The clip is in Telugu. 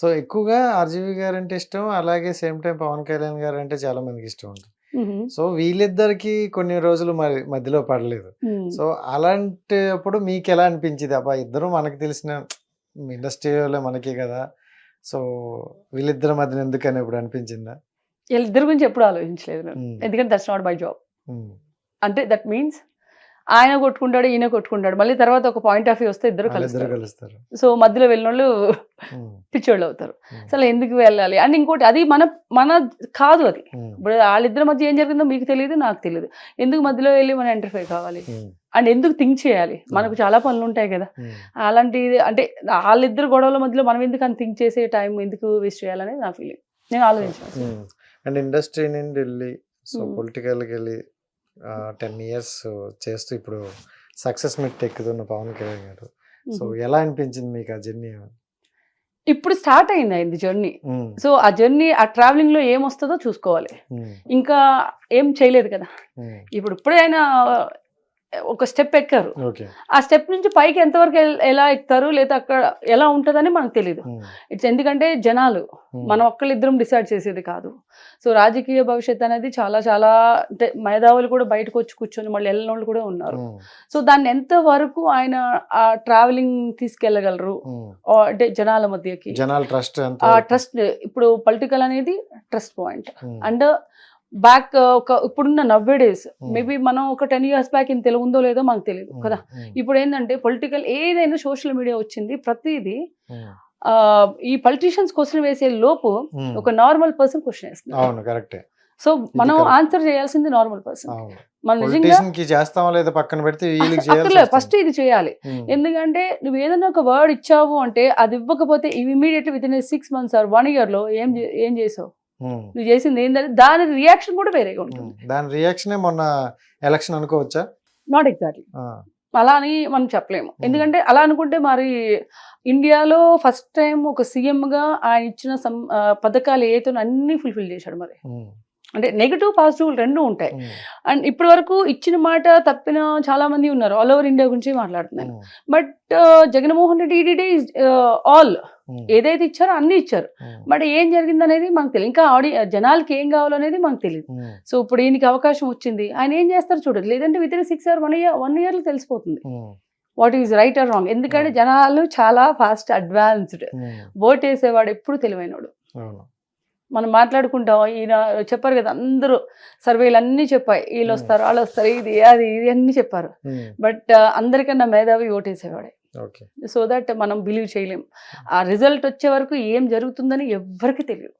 సో ఎక్కువగా ఆర్జీవి గారు అంటే ఇష్టం. అలాగే సేమ్ టైం పవన్ కళ్యాణ్ గారు అంటే చాలా మందికి ఇష్టం ఉంటుంది. సో వీళ్ళిద్దరికి కొన్ని రోజులు మరి మధ్యలో పడలేదు. సో అలాంటప్పుడు మీకు ఎలా అనిపించింది? అబ్బా ఇద్దరు మనకి తెలిసిన ఇండస్ట్రీలో మనకే కదా. సో వీళ్ళిద్దరి మధ్యన ఎందుకని ఇప్పుడు అనిపించిందా? వీళ్ళిద్దరి గురించి ఎప్పుడు ఆలోచించలేదు ఎందుకంటే దట్స్ నాట్ మై జాబ్. అంటే దట్ మీన్స్ ఆయన కొట్టుకుంటాడు ఈయన కొట్టుకుంటాడు. మళ్ళీ తర్వాత ఒక పాయింట్ ఆఫ్ వ్యూ వస్తే ఇద్దరు కలుస్తారు. సో మధ్యలో వెళ్ళిన వాళ్ళు పిచ్చోళ్ళు అవుతారు. అసలు ఎందుకు వెళ్ళాలి? అండ్ ఇంకోటి అది మన మన కాదు అది. ఇప్పుడు వాళ్ళిద్దరి మధ్య ఏం జరిగిందో మీకు తెలియదు నాకు తెలియదు. ఎందుకు మధ్యలో వెళ్ళి మనం ఎంటర్ఫైర్ కావాలి? అండ్ ఎందుకు థింక్ చేయాలి? మనకు చాలా పనులు ఉంటాయి కదా. ఉమ్, అలాంటి అంటే వాళ్ళిద్దరు గొడవల మధ్యలో మనం ఎందుకు అని థింక్ చేసే టైం ఎందుకు వేస్ట్ చేయాలనేది నా ఫీలింగ్ నేను ఆలోచించాను. అండ్ ఇండస్ట్రీ నుండి వెళ్ళి సో. పొలిటికల్కి వెళ్ళి టెన్ ఇయర్స్ చేస్తూ ఇప్పుడు సక్సెస్ మీట్ ఎక్కుతున్న పవన్ కళ్యాణ్ గారు. సో ఎలా అనిపించింది మీకు ఆ జర్నీ ఇప్పుడు స్టార్ట్ అయింది అయింది జర్నీ. సో ఆ జర్నీ ఆ ట్రావెలింగ్లో ఏం వస్తుందో చూసుకోవాలి. ఇంకా ఏం చేయలేదు కదా. ఇప్పుడు ఇప్పుడే ఆయన ఒక స్టెప్ ఎక్కారు. ఆ స్టెప్ నుంచి పైకి ఎంతవరకు ఎల్- ఎక్కుతారు లేదా అక్కడ ఎలా ఉంటుందని మనకు తెలియదు ఇట్స్ ఎందుకంటే జనాలు. మనం ఒక్కళ్ళిద్దరం డిసైడ్ చేసేది కాదు. సో రాజకీయ భవిష్యత్ అనేది చాలా చాలా అంటే మేధావులు కూడా బయటకు వచ్చి కూర్చొని మళ్ళీ వెళ్ళిన వాళ్ళు కూడా ఉన్నారు. సో దాన్ని ఎంత వరకు ఆయన ఆ ట్రావెలింగ్ తీసుకెళ్ళగలరు? ఆ అంటే జనాల మధ్యకి. జనాల ట్రస్ట్ ఇప్పుడు పొలిటికల్ అనేది ట్రస్ట్ పాయింట్ అండ్ బ్యాక్ ఒక ఇప్పుడున్న నవ్వే డేస్ మేబీ మనం ఒక టెన్ ఇయర్స్ బ్యాక్ ఇంత ఉందో లేదో మనకు తెలియదు కదా? ఇప్పుడు ఏంటంటే పొలిటికల్ ఏదైనా సోషల్ మీడియా వచ్చింది ప్రతిదీ ఆ, ఈ పొలిటీషియన్స్ క్వశ్చన్ వేసే లోపు ఒక నార్మల్ పర్సన్ క్వశ్చన్ వేస్తుంది. సో మనం. ఆన్సర్ చేయాల్సింది నార్మల్ పర్సన్ మనం నిజంగా పక్కన పెడితే ఫస్ట్ ఇది చేయాలి. ఎందుకంటే నువ్వు ఏదైనా ఒక వర్డ్ ఇచ్చావు అంటే అది ఇవ్వకపోతే immediately within six months or one ఇయర్లో ఏం ఏం చేసావు? నువ్వు చేసింది ఏంటంటే దాని రియాక్షన్ కూడా వేరేగా. ఉంటుంది. దాని రియాక్షనే మొన్న ఎలక్షన్ అనుకోవచ్చా? నాట్ ఎగ్జాక్ట్లీ అలా అని మనం చెప్పలేము. ఎందుకంటే అలా అనుకుంటే మరి ఇండియాలో ఫస్ట్ టైం ఒక సీఎం గా ఆయన ఇచ్చిన పథకాలు ఏతో అన్ని ఫుల్ఫిల్ చేశాడు మరి. అంటే నెగిటివ్ పాజిటివ్ రెండు ఉంటాయి. అండ్ ఇప్పటి వరకు ఇచ్చిన మాట తప్పిన చాలా మంది ఉన్నారు. ఆల్ ఓవర్ ఇండియా గురించి మాట్లాడుతున్నాను but Jaganmohan Reddy ED all um, ఏదైతే ఇచ్చారో అన్ని ఇచ్చారు. బట్ ఏం జరిగిందనేది మనకు తెలియదు ఇంకా ఆడి జనాలకి ఏం కావాలనేది మనకు తెలియదు సో ఇప్పుడు ఈయనకి అవకాశం వచ్చింది. ఆయన ఏం చేస్తారు చూడదు లేదంటే within six or one year one ఇయర్లో తెలిసిపోతుంది. What is right or wrong ఎందుకంటే. జనాలు చాలా ఫాస్ట్ అడ్వాన్స్డ్ ఓట్ వేసేవాడు ఎప్పుడు తెలివైనవాడు అవును. మనం మాట్లాడుకుంటాం. ఈయన చెప్పారు కదా అందరూ సర్వేలు అన్నీ చెప్పాయి. వీళ్ళు. వస్తారు వాళ్ళు వస్తారు ఇది అది ఇది అన్నీ చెప్పారు. బట్ అందరికన్నా మేధావి ఓటేసేవాడే. సో దట్ మనం బిలీవ్ చేయలేం. ఆ రిజల్ట్ వచ్చే వరకు ఏం జరుగుతుందని ఎవ్వరికి తెలియదు.